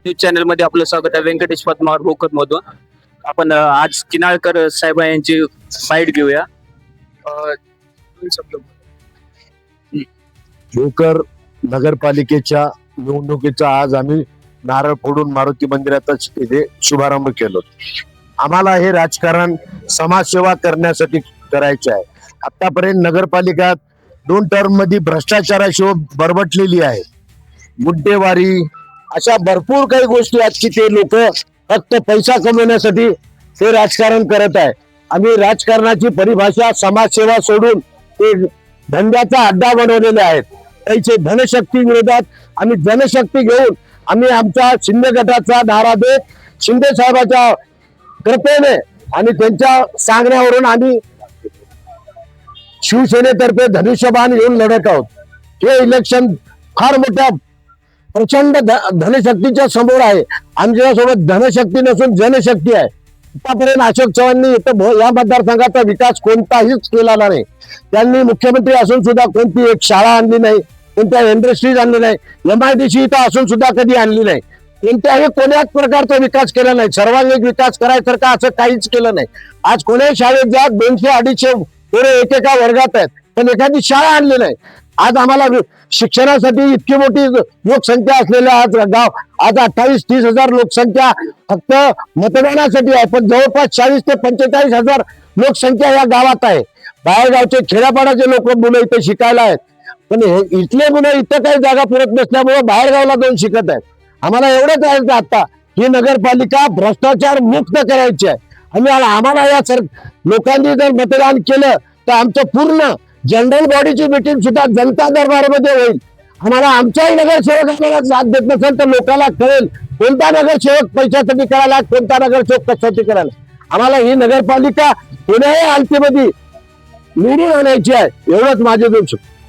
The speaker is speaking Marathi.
न्यूज चॅनलमध्ये आपलं स्वागत आहे व्यंकटेश पद्मावर भोकत मधून. आपण अं, आज किनाळकर साहेब यांची साईड घेऊया. अं, दोन शब्द बोला. भोकर नगरपालिकेच्या निवडणुकीचा आज आम्ही नारळ फोडून मारुती मंदिरातच इथे शुभारंभ केलो. आम्हाला हे राजकारण समाजसेवा करण्यासाठी करायचे आहे. आतापर्यंत नगरपालिका दोन टर्ममध्ये भ्रष्टाचाराशिवाय बरबटलेली आहे. गुड्डेवारी अशा भरपूर काही गोष्टी आहेत की ते लोक फक्त पैसा कमवण्यासाठी ते राजकारण करत आहे आम्ही राजकारणाची परिभाषा समाजसेवा सोडून ते धंद्याचा अड्डा बनवलेले आहेत. त्यांचे धनशक्ती विरोधात आम्ही जनशक्ती घेऊन आम्ही आमचा शिंदे गटाचा नारा देत शिंदे साहेबाच्या कृपेने आणि त्यांच्या सांगण्यावरून आम्ही शिवसेनेतर्फे धनुष्यबाण घेऊन लढत आहोत. हे इलेक्शन फार मोठ्या प्रचंड धनशक्तीच्या समोर आहे. आमच्यासोबत धनशक्ती नसून जनशक्ती आहे. आतापर्यंत अशोक चव्हाणनी इथं या मतदारसंघाचा विकास कोणताहीच केला नाही. त्यांनी मुख्यमंत्री असून सुद्धा कोणती एक शाळा आणली नाही कोणत्या इंडस्ट्रीज आणली नाही एमआयडीसी इथं असून सुद्धा कधी आणली नाही. कोणत्याही कोण्याच प्रकारचा विकास केला नाही. सर्वांगीण विकास करायसारखा असं काहीच केलं नाही. आज कोण्याही शाळेत जा दोनशे अडीचशे पुढे एकेका वर्गात आहेत पण एखादी शाळा आणली नाही. आज आम्हाला शिक्षणासाठी इतकी मोठी लोकसंख्या असलेल्या आज गाव आज अठ्ठावीस तीस हजार लोकसंख्या फक्त मतदानासाठी आहे पण जवळपास चाळीस ते पंचेचाळीस हजार लोकसंख्या या गावात आहे. बाहेरगावचे खेड्यापाड्याचे लोक मुलं इथे शिकायला आहेत. पण हे इथले मुलं इथं काही जागा पुरत नसल्यामुळे बाहेरगावला जाऊन शिकत आहेत. आम्हाला एवढंच आहे आता ही नगरपालिका भ्रष्टाचार मुक्त करायची आहे. आणि आम्हाला या सर लोकांनी जर मतदान केलं तर आमचं पूर्ण जनरल बॉडीची मिटिंग सुद्धा जनता दरबारमध्ये होईल. आम्हाला आमच्याही नगरसेवक आपल्याला साथ देत नसेल तर लोकांना कळेल. कोणता नगरसेवक पैशासाठी करायला कोणता नगरसेवक कशासाठी करायला? आम्हाला ही नगरपालिका पुण्याही हालतीमध्ये निवडून आणायची आहे. एवढंच माझे दोन शब्द.